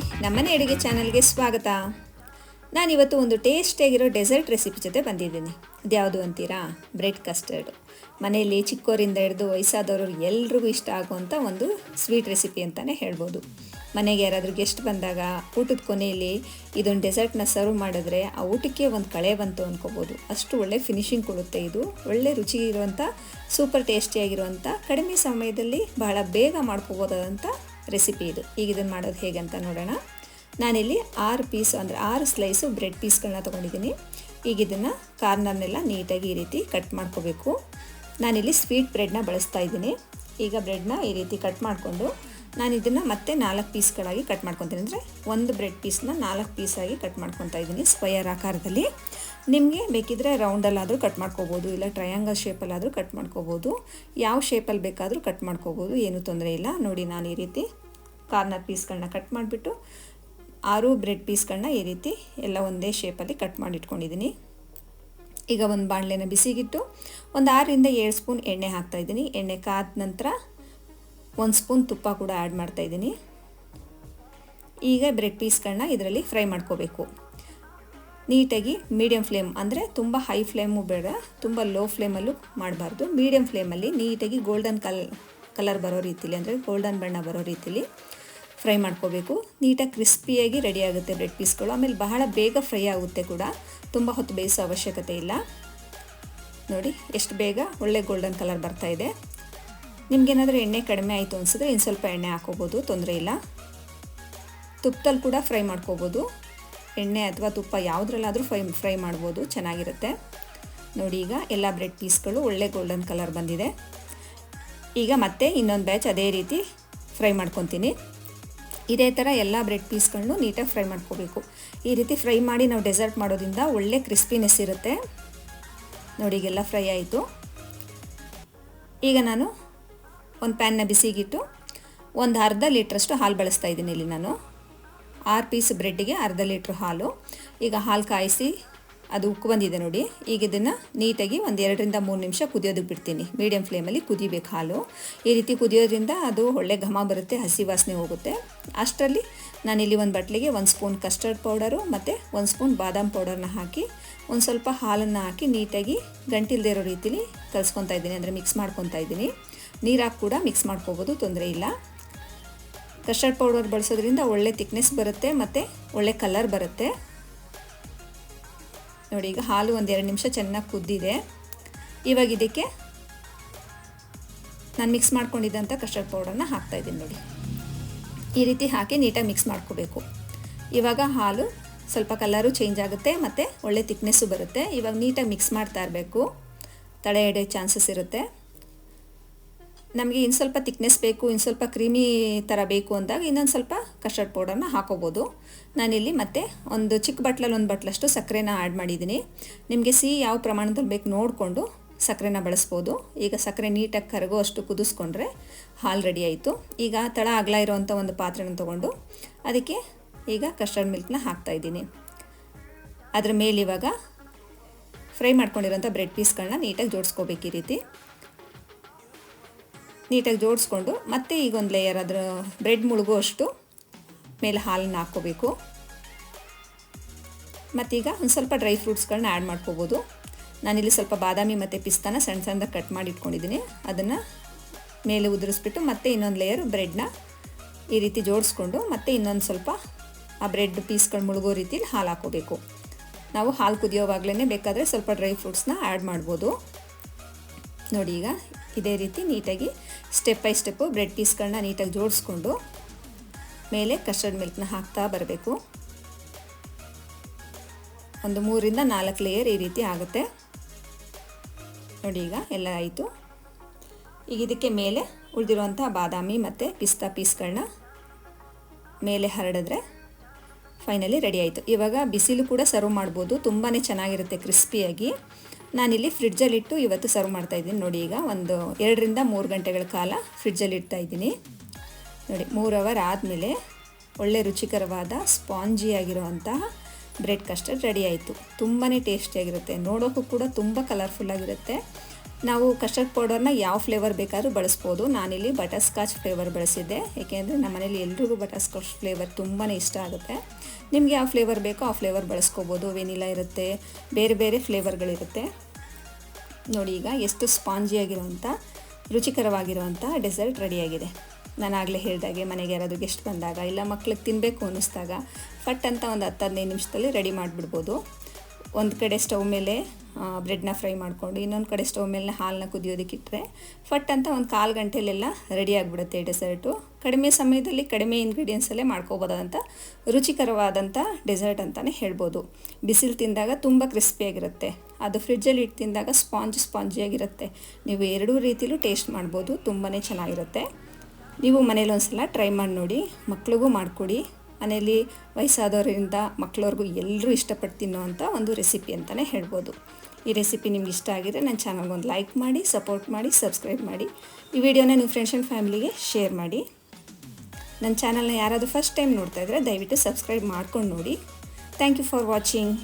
ನಮ್ಮನೆ ಅಡುಗೆ ಚಾನಲ್ಗೆ ಸ್ವಾಗತ. ನಾನಿವತ್ತು ಒಂದು ಟೇಸ್ಟಿಯಾಗಿರೋ ಡೆಸರ್ಟ್ ರೆಸಿಪಿ ಜೊತೆ ಬಂದಿದ್ದೀನಿ. ಅದ್ಯಾವುದು ಅಂತೀರಾ? ಬ್ರೆಡ್ ಕಸ್ಟರ್ಡ್ ಮನೆಯಲ್ಲಿ ಚಿಕ್ಕವರಿಂದ ಹಿಡಿದು ವಯಸ್ಸಾದವರು ಎಲ್ರಿಗೂ ಇಷ್ಟ ಆಗುವಂಥ ಒಂದು ಸ್ವೀಟ್ ರೆಸಿಪಿ ಅಂತಲೇ ಹೇಳ್ಬೋದು. ಮನೆಗೆ ಯಾರಾದರೂ ಗೆಸ್ಟ್ ಬಂದಾಗ ಊಟದ ಕೊನೆಯಲ್ಲಿ ಇದೊಂದು ಡೆಸರ್ಟ್ನ ಸರ್ವ್ ಮಾಡಿದ್ರೆ ಆ ಊಟಕ್ಕೆ ಒಂದು ಕಳೆ ಬಂತು ಅಂದ್ಕೋಬೋದು ಅಷ್ಟು ಒಳ್ಳೆ ಫಿನಿಶಿಂಗ್ ಕೊಡುತ್ತೆ ಇದು. ಒಳ್ಳೆ ರುಚಿ ಇರುವಂಥ ಸೂಪರ್ ಟೇಸ್ಟಿಯಾಗಿರುವಂಥ ಕಡಿಮೆ ಸಮಯದಲ್ಲಿ ಬಹಳ ಬೇಗ ಮಾಡ್ಕೋಬೋದಾದಂಥ ರೆಸಿಪಿ ಇದು. ಈಗ ಇದನ್ನು ಮಾಡೋದು ಹೇಗೆ ಅಂತ ನೋಡೋಣ. ನಾನಿಲ್ಲಿ ಆರು ಪೀಸ್ ಅಂದರೆ ಆರು ಸ್ಲೈಸು ಬ್ರೆಡ್ ಪೀಸ್ಗಳನ್ನ ತೊಗೊಂಡಿದ್ದೀನಿ. ಈಗ ಇದನ್ನು ಕಾರ್ನರ್ನೆಲ್ಲ ನೀಟಾಗಿ ಈ ರೀತಿ ಕಟ್ ಮಾಡ್ಕೋಬೇಕು. ನಾನಿಲ್ಲಿ ಸ್ವೀಟ್ ಬ್ರೆಡ್ನ ಬಳಸ್ತಾ ಇದ್ದೀನಿ. ಈಗ ಬ್ರೆಡ್ನ ಈ ರೀತಿ ಕಟ್ ಮಾಡಿಕೊಂಡು ನಾನು ಇದನ್ನು ಮತ್ತೆ ನಾಲ್ಕು ಪೀಸ್ಗಳಾಗಿ ಕಟ್ ಮಾಡ್ಕೊತೀನಿ. ಅಂದರೆ ಒಂದು ಬ್ರೆಡ್ ಪೀಸ್ನ ನಾಲ್ಕು ಪೀಸಾಗಿ ಕಟ್ ಮಾಡ್ಕೊತಾ ಇದ್ದೀನಿ ಸ್ಕ್ವಯರ್ ಆಕಾರದಲ್ಲಿ. ನಿಮಗೆ ಬೇಕಿದ್ರೆ ರೌಂಡಲ್ಲಾದರೂ ಕಟ್ ಮಾಡ್ಕೋಬೋದು, ಇಲ್ಲ ಟ್ರಯಾಂಗಲ್ ಶೇಪಲ್ಲಾದರೂ ಕಟ್ ಮಾಡ್ಕೋಬೋದು, ಯಾವ ಶೇಪಲ್ಲಿ ಬೇಕಾದರೂ ಕಟ್ ಮಾಡ್ಕೋಬೋದು, ಏನೂ ತೊಂದರೆ ಇಲ್ಲ. ನೋಡಿ, ನಾನು ಈ ರೀತಿ ಕಾರ್ನರ್ ಪೀಸ್ಗಳನ್ನ ಕಟ್ ಮಾಡಿಬಿಟ್ಟು ಆರು ಬ್ರೆಡ್ ಪೀಸ್ಗಳನ್ನ ಈ ರೀತಿ ಎಲ್ಲ ಒಂದೇ ಶೇಪಲ್ಲಿ ಕಟ್ ಮಾಡಿ ಇಟ್ಕೊಂಡಿದ್ದೀನಿ ಈಗ ಒಂದು ಬಾಣಲೆನ ಬಿಸಿಗಿಟ್ಟು ಒಂದು ಆರರಿಂದ ಏಳು ಸ್ಪೂನ್ ಎಣ್ಣೆ ಹಾಕ್ತಾಯಿದ್ದೀನಿ ಎಣ್ಣೆ ಕಾದ ನಂತರ ಒಂದು ಸ್ಪೂನ್ ತುಪ್ಪ ಕೂಡ ಆ್ಯಡ್ ಮಾಡ್ತಾಯಿದ್ದೀನಿ ಈಗ ಬ್ರೆಡ್ ಪೀಸ್ಗಳನ್ನ ಇದರಲ್ಲಿ ಫ್ರೈ ಮಾಡ್ಕೋಬೇಕು. ನೀಟಾಗಿ ಮೀಡಿಯಮ್ ಫ್ಲೇಮ್ ಅಂದರೆ ತುಂಬ ಹೈ ಫ್ಲೇಮು ಬೇಡ, ತುಂಬ ಲೋ ಫ್ಲೇಮಲ್ಲೂ ಮಾಡಬಾರ್ದು. ಮೀಡಿಯಮ್ ಫ್ಲೇಮಲ್ಲಿ ನೀಟಾಗಿ ಗೋಲ್ಡನ್ ಕಲ್, ಕಲರ್ ಬರೋ ರೀತಿಲಿ ಅಂದರೆ ಗೋಲ್ಡನ್ ಬಣ್ಣ ಬರೋ ರೀತಿಲಿ ಫ್ರೈ ಮಾಡ್ಕೋಬೇಕು. ನೀಟಾಗಿ ಕ್ರಿಸ್ಪಿಯಾಗಿ ರೆಡಿ ಆಗುತ್ತೆ ಬ್ರೆಡ್ ಪೀಸ್ಗಳು. ಆಮೇಲೆ ಬಹಳ ಬೇಗ ಫ್ರೈ ಆಗುತ್ತೆ ಕೂಡ. ತುಂಬ ಹೊತ್ತು ಬೇಯಿಸೋ ಅವಶ್ಯಕತೆ ಇಲ್ಲ. ನೋಡಿ, ಎಷ್ಟು ಬೇಗ ಒಳ್ಳೆ ಗೋಲ್ಡನ್ ಕಲರ್ ಬರ್ತಾ ಇದೆ. ನಿಮಗೇನಾದರೂ ಎಣ್ಣೆ ಕಡಿಮೆ ಆಯಿತು ಅನಿಸಿದ್ರೆ ಇನ್ನು ಸ್ವಲ್ಪ ಎಣ್ಣೆ ಹಾಕೋಬೋದು, ತೊಂದರೆ ಇಲ್ಲ. ತುಪ್ಪದಲ್ಲಿ ಕೂಡ ಫ್ರೈ ಮಾಡ್ಕೋಬೋದು. ಎಣ್ಣೆ ಅಥವಾ ತುಪ್ಪ ಯಾವುದ್ರಲ್ಲಾದರೂ ಫ್ರೈ ಫ್ರೈ ಮಾಡ್ಬೋದು, ಚೆನ್ನಾಗಿರುತ್ತೆ. ನೋಡಿ ಈಗ ಎಲ್ಲ ಬ್ರೆಡ್ ಪೀಸ್ಗಳು ಒಳ್ಳೆ ಗೋಲ್ಡನ್ ಕಲರ್ ಬಂದಿದೆ. ಈಗ ಮತ್ತೆ ಇನ್ನೊಂದು ಬ್ಯಾಚ್ ಅದೇ ರೀತಿ ಫ್ರೈ ಮಾಡ್ಕೊತೀನಿ. ಇದೇ ಥರ ಎಲ್ಲ ಬ್ರೆಡ್ ಪೀಸ್ಗಳನ್ನೂ ನೀಟಾಗಿ ಫ್ರೈ ಮಾಡ್ಕೋಬೇಕು. ಈ ರೀತಿ ಫ್ರೈ ಮಾಡಿ ನಾವು ಡೆಸರ್ಟ್ ಮಾಡೋದ್ರಿಂದ ಒಳ್ಳೆ ಕ್ರಿಸ್ಪಿನೆಸ್ ಇರುತ್ತೆ. ನೋಡಿ, ಈಗೆಲ್ಲ ಫ್ರೈ ಆಯಿತು. ಈಗ ನಾನು ಒಂದು ಪ್ಯಾನ್ನ ಬಿಸಿಗಿಟ್ಟು ಒಂದು ಅರ್ಧ ಲೀಟ್ರಷ್ಟು ಹಾಲು ಬಳಸ್ತಾ ಇದ್ದೀನಿ ಇಲ್ಲಿ ನಾನು. ಆರು ಪೀಸ್ ಬ್ರೆಡ್ಡಿಗೆ ಅರ್ಧ ಲೀಟ್ರ್ ಹಾಲು. ಈಗ ಹಾಲು ಕಾಯಿಸಿ ಅದು ಉಕ್ಕು ಬಂದಿದೆ ನೋಡಿ. ಈಗ ಇದನ್ನು ನೀಟಾಗಿ ಒಂದು ಎರಡರಿಂದ ಮೂರು ನಿಮಿಷ ಕುದಿಯೋದಕ್ಕೆ ಬಿಡ್ತೀನಿ. ಮೀಡಿಯಮ್ ಫ್ಲೇಮಲ್ಲಿ ಕುದಿಬೇಕು ಹಾಲು. ಈ ರೀತಿ ಕುದಿಯೋದ್ರಿಂದ ಅದು ಒಳ್ಳೆ ಘಮ ಬರುತ್ತೆ, ಹಸಿ ವಾಸನೆ ಹೋಗುತ್ತೆ. ಅಷ್ಟರಲ್ಲಿ ನಾನಿಲ್ಲಿ ಒಂದು ಬಟ್ಲಿಗೆ ಒಂದು ಸ್ಪೂನ್ ಕಸ್ಟರ್ಡ್ ಪೌಡರು ಮತ್ತು ಒಂದು ಸ್ಪೂನ್ ಬಾದಾಮ್ ಪೌಡರ್ನ ಹಾಕಿ ಒಂದು ಸ್ವಲ್ಪ ಹಾಲನ್ನು ಹಾಕಿ ನೀಟಾಗಿ ಗಂಟಿಲ್ದೇ ಇರೋ ರೀತಿಲಿ ಕಲಿಸ್ಕೊತಾ ಇದ್ದೀನಿ. ಅಂದರೆ ಮಿಕ್ಸ್ ಮಾಡ್ಕೊತಾ ಇದ್ದೀನಿ. ನೀರಾಗಿ ಕೂಡ ಮಿಕ್ಸ್ ಮಾಡ್ಕೋಬೋದು, ತೊಂದರೆ ಇಲ್ಲ. ಕಸ್ಟರ್ಡ್ ಪೌಡರ್ ಬಳಸೋದ್ರಿಂದ ಒಳ್ಳೆ ತಿಕ್ನೆಸ್ ಬರುತ್ತೆ, ಮತ್ತು ಒಳ್ಳೆ ಕಲರ್ ಬರುತ್ತೆ. ನೋಡಿ, ಈಗ ಹಾಲು ಒಂದೆರಡು ನಿಮಿಷ ಚೆನ್ನಾಗಿ ಕುದ್ದಿದೆ. ಇವಾಗ ಇದಕ್ಕೆ ನಾನು ಮಿಕ್ಸ್ ಮಾಡ್ಕೊಂಡಿದ್ದಂಥ ಕಸ್ಟರ್ಡ್ ಪೌಡರ್ನ ಹಾಕ್ತಾಯಿದ್ದೀನಿ ನೋಡಿ. ಈ ರೀತಿ ಹಾಕಿ ನೀಟಾಗಿ ಮಿಕ್ಸ್ ಮಾಡ್ಕೋಬೇಕು. ಇವಾಗ ಹಾಲು ಸ್ವಲ್ಪ ಕಲರು ಚೇಂಜ್ ಆಗುತ್ತೆ, ಮತ್ತು ಒಳ್ಳೆ ತಿಕ್ನೆಸ್ಸು ಬರುತ್ತೆ. ಇವಾಗ ನೀಟಾಗಿ ಮಿಕ್ಸ್ ಮಾಡ್ತಾ ಇರಬೇಕು. ತಡೆ ಹಿಡಿಯೋ ಚಾನ್ಸಸ್ ಇರುತ್ತೆ. ನಮಗೆ ಇನ್ನು ಸ್ವಲ್ಪ ತಿಕ್ನೆಸ್ ಬೇಕು ಇನ್ನು ಸ್ವಲ್ಪ ಕ್ರೀಮಿ ಥರ ಬೇಕು ಅಂದಾಗ ಇನ್ನೊಂದು ಸ್ವಲ್ಪ ಕಸ್ಟರ್ಡ್ ಪೌಡರ್ನ ಹಾಕೋಬೋದು. ನಾನಿಲ್ಲಿ ಮತ್ತೆ ಒಂದು ಚಿಕ್ಕ ಬಟ್ಲಲ್ಲಿ ಒಂದು ಬಟ್ಲಷ್ಟು ಸಕ್ಕರೆನ ಆ್ಯಡ್ ಮಾಡಿದ್ದೀನಿ. ನಿಮಗೆ ಸಿಹಿ ಯಾವ ಪ್ರಮಾಣದಲ್ಲಿ ಬೇಕು ನೋಡಿಕೊಂಡು ಸಕ್ಕರೆನ ಬಳಸ್ಬೋದು. ಈಗ ಸಕ್ಕರೆ ನೀಟಾಗಿ ಕರಗೋ ಅಷ್ಟು ಕುದಿಸ್ಕೊಂಡ್ರೆ ಹಾಲು ರೆಡಿ ಆಯಿತು. ಈಗ ತಳ ಅಗಲ ಇರೋವಂಥ ಒಂದು ಪಾತ್ರೆನ ತೊಗೊಂಡು ಅದಕ್ಕೆ ಈಗ ಕಸ್ಟರ್ಡ್ ಮಿಲ್ಕ್ನ ಹಾಕ್ತಾಯಿದ್ದೀನಿ ಅದ್ರ ಮೇಲೆ ಇವಾಗ ಫ್ರೈ ಮಾಡ್ಕೊಂಡಿರೋಂಥ ಬ್ರೆಡ್ ಪೀಸ್ಗಳನ್ನ ನೀಟಾಗಿ ಜೋಡಿಸ್ಕೋಬೇಕು ಈ ರೀತಿ. ನೀಟಾಗಿ ಜೋಡಿಸ್ಕೊಂಡು ಮತ್ತೆ ಈಗ ಒಂದು ಲೇಯರ್ ಅದರ ಬ್ರೆಡ್ ಮುಳುಗೋ ಅಷ್ಟು ಮೇಲೆ ಹಾಲನ್ನು ಹಾಕ್ಕೋಬೇಕು. ಮತ್ತೀಗ ಒಂದು ಸ್ವಲ್ಪ ಡ್ರೈ ಫ್ರೂಟ್ಸ್ಗಳನ್ನ ಆ್ಯಡ್ ಮಾಡ್ಕೋಬೋದು. ನಾನಿಲ್ಲಿ ಸ್ವಲ್ಪ ಬಾದಾಮಿ ಮತ್ತು ಪಿಸ್ತಾನ ಸಣ್ಣ ಸಣ್ಣದಾಗಿ ಕಟ್ ಮಾಡಿ ಇಟ್ಕೊಂಡಿದ್ದೀನಿ. ಅದನ್ನು ಮೇಲೆ ಉದುರಿಸ್ಬಿಟ್ಟು ಮತ್ತೆ ಇನ್ನೊಂದು ಲೇಯರ್ ಬ್ರೆಡ್ನ ಈ ರೀತಿ ಜೋಡಿಸ್ಕೊಂಡು ಮತ್ತೆ ಇನ್ನೊಂದು ಸ್ವಲ್ಪ ಆ ಬ್ರೆಡ್ ಪೀಸ್ಗಳು ಮುಳುಗೋ ರೀತಿಲಿ ಹಾಲು ಹಾಕೋಬೇಕು ನಾವು ಹಾಲು ಕುದಿಯೋವಾಗಲೇ ಬೇಕಾದರೆ ಸ್ವಲ್ಪ ಡ್ರೈ ಫ್ರೂಟ್ಸ್ನ ಆ್ಯಡ್ ಮಾಡ್ಬೋದು. ನೋಡಿ ಈಗ ಇದೇ ರೀತಿ ನೀಟಾಗಿ ಸ್ಟೆಪ್ ಬೈ ಸ್ಟೆಪ್ಪು ಬ್ರೆಡ್ ಪೀಸ್ಗಳನ್ನ ನೀಟಾಗಿ ಜೋಡಿಸ್ಕೊಂಡು ಮೇಲೆ ಕಸ್ಟರ್ಡ್ ಮಿಲ್ಕ್ನ ಹಾಕ್ತಾ ಬರಬೇಕು. ಒಂದು ಮೂರಿಂದ ನಾಲ್ಕು ಲೇಯರ್ ಈ ರೀತಿ ಆಗುತ್ತೆ. ನೋಡಿ ಈಗ ಎಲ್ಲ ಆಯಿತು. ಈಗ ಇದಕ್ಕೆ ಮೇಲೆ ಉಳಿದಿರುವಂಥ ಬಾದಾಮಿ ಮತ್ತು ಪಿಸ್ತಾ ಪೀಸ್ಗಳನ್ನ ಮೇಲೆ ಹರಡಿದ್ರೆ ಫೈನಲಿ ರೆಡಿ ಆಯಿತು. ಇವಾಗ ಬಿಸಿಲು ಕೂಡ ಸರ್ವ್ ಮಾಡ್ಬೋದು. ತುಂಬಾ ಚೆನ್ನಾಗಿರುತ್ತೆ ಕ್ರಿಸ್ಪಿಯಾಗಿ ನಾನಿಲ್ಲಿ ಫ್ರಿಡ್ಜಲ್ಲಿಟ್ಟು ಇವತ್ತು ಸರ್ವ್ ಮಾಡ್ತಾ ಇದ್ದೀನಿ. ನೋಡಿ ಈಗ ಒಂದು ಎರಡರಿಂದ ಮೂರು ಗಂಟೆಗಳ ಕಾಲ ಫ್ರಿಡ್ಜಲ್ಲಿ ಇಡ್ತಾ ಇದ್ದೀನಿ. ನೋಡಿ, ಮೂರು ಅವರ್ ಆದಮೇಲೆ ಒಳ್ಳೆ ರುಚಿಕರವಾದ ಸ್ಪಾಂಜಿಯಾಗಿರುವಂತಹ ಬ್ರೆಡ್ ಕಸ್ಟರ್ಡ್ ರೆಡಿ ಆಯಿತು. ತುಂಬಾ ಟೇಸ್ಟಿಯಾಗಿರುತ್ತೆ ನೋಡೋಕ್ಕೂ ಕೂಡ ತುಂಬ ಕಲರ್ಫುಲ್ಲಾಗಿರುತ್ತೆ ನಾವು ಕಸ್ಟರ್ಡ್ ಪೌಡರ್ನ ಯಾವ ಫ್ಲೇವರ್ ಬೇಕಾದರೂ ಬಳಸ್ಬೋದು. ನಾನಿಲ್ಲಿ ಬಟರ್ ಸ್ಕಾಚ್ ಫ್ಲೇವರ್ ಬಳಸಿದ್ದೆ. ಏಕೆಂದರೆ ನಮ್ಮ ಮನೇಲಿ ಎಲ್ರಿಗೂ ಬಟರ್ ಸ್ಕಾಚ್ ಫ್ಲೇವರ್ ತುಂಬಾ ಇಷ್ಟ ಆಗುತ್ತೆ. ನಿಮಗೆ ಯಾವ ಫ್ಲೇವರ್ ಬೇಕೋ ಆ ಫ್ಲೇವರ್ ಬಳಸ್ಕೋಬೋದು. ವೆನಿಲಾ ಇರುತ್ತೆ, ಬೇರೆ ಬೇರೆ ಫ್ಲೇವರ್ಗಳಿರುತ್ತೆ ನೋಡಿ ಈಗ ಎಷ್ಟು ಸ್ಪಾಂಜಿಯಾಗಿರುವಂಥ ರುಚಿಕರವಾಗಿರುವಂಥ ಡೆಸರ್ಟ್ ರೆಡಿಯಾಗಿದೆ ನಾನು ಆಗಲೇ ಹೇಳಿದಾಗೆ ಮನೆಗೆ ಯಾರಾದರೂ ಗೆಸ್ಟ್ ಬಂದಾಗ, ಇಲ್ಲ ಮಕ್ಳಿಗೆ ತಿನ್ನಬೇಕು ಅನ್ನಿಸ್ದಾಗ, ಫಟ್ ಅಂತ ಒಂದು ಹತ್ತು ಹದಿನೈದು ನಿಮಿಷದಲ್ಲಿ ರೆಡಿ ಮಾಡಿಬಿಡ್ಬೋದು. ಒಂದು ಕಡೆ ಸ್ಟವ್ ಮೇಲೆ ಬ್ರೆಡ್ನ ಫ್ರೈ ಮಾಡಿಕೊಂಡು, ಇನ್ನೊಂದು ಕಡೆ ಸ್ಟವ್ ಮೇಲೆ ಹಾಲನ್ನ ಕುದಿಯೋದಕ್ಕಿಟ್ಟರೆ ಫಟ್ ಅಂತ ಒಂದು ಕಾಲು ಗಂಟೆಲೆಲ್ಲ ರೆಡಿ ಆಗಿಬಿಡುತ್ತೆ ಡೆಸರ್ಟು. ಕಡಿಮೆ ಸಮಯದಲ್ಲಿ ಕಡಿಮೆ ಇಂಗ್ರೀಡಿಯೆಂಟ್ಸಲ್ಲೇ ಮಾಡ್ಕೋಬೋದಾದಂಥ ರುಚಿಕರವಾದಂಥ ಡೆಸರ್ಟ್ ಅಂತಲೇ ಹೇಳ್ಬೋದು. ಬಿಸಿಲು ತಿಂದಾಗ ತುಂಬ ಕ್ರಿಸ್ಪಿಯಾಗಿರುತ್ತೆ ಅದು ಫ್ರಿಡ್ಜಲ್ಲಿ ಇಟ್ಟು ತಿಂದಾಗ ಸ್ಪಾಂಜ್ ಸ್ಪಾಂಜಿಯಾಗಿರುತ್ತೆ. ನೀವು ಎರಡೂ ರೀತಿಲೂ ಟೇಸ್ಟ್ ಮಾಡ್ಬೋದು ತುಂಬಾ ಚೆನ್ನಾಗಿರುತ್ತೆ. ನೀವು ಮನೇಲಿ ಒಂದು ಸಲ ಟ್ರೈ ಮಾಡಿ ನೋಡಿ, ಮಕ್ಳಿಗೂ ಮಾಡಿಕೊಡಿ. ಮನೆಯಲ್ಲಿ ವಯಸ್ಸಾದವರಿಂದ ಮಕ್ಕಳವ್ರಿಗೂ ಎಲ್ಲರೂ ಇಷ್ಟಪಟ್ಟು ತಿನ್ನೋವಂಥ ಒಂದು ರೆಸಿಪಿ ಅಂತಲೇ ಹೇಳ್ಬೋದು. ಈ ರೆಸಿಪಿ ನಿಮ್ಗೆ ಇಷ್ಟ ಆಗಿದ್ರೆ ನನ್ನ ಚಾನಲ್ಗೆ ಒಂದು ಲೈಕ್ ಮಾಡಿ ಸಪೋರ್ಟ್ ಮಾಡಿ ಸಬ್ಸ್ಕ್ರೈಬ್ ಮಾಡಿ. ಈ ವಿಡಿಯೋನ ನಿಮ್ಮ ಫ್ರೆಂಡ್ಸ್ ಆ್ಯಂಡ್ ಫ್ಯಾಮಿಲಿಗೆ ಶೇರ್ ಮಾಡಿ. ನನ್ನ ಚಾನಲ್ನ ಯಾರಾದರೂ ಫಸ್ಟ್ ಟೈಮ್ ನೋಡ್ತಾ ಇದ್ದರೆ ದಯವಿಟ್ಟು ಸಬ್ಸ್ಕ್ರೈಬ್ ಮಾಡ್ಕೊಂಡು ನೋಡಿ. Thank you for watching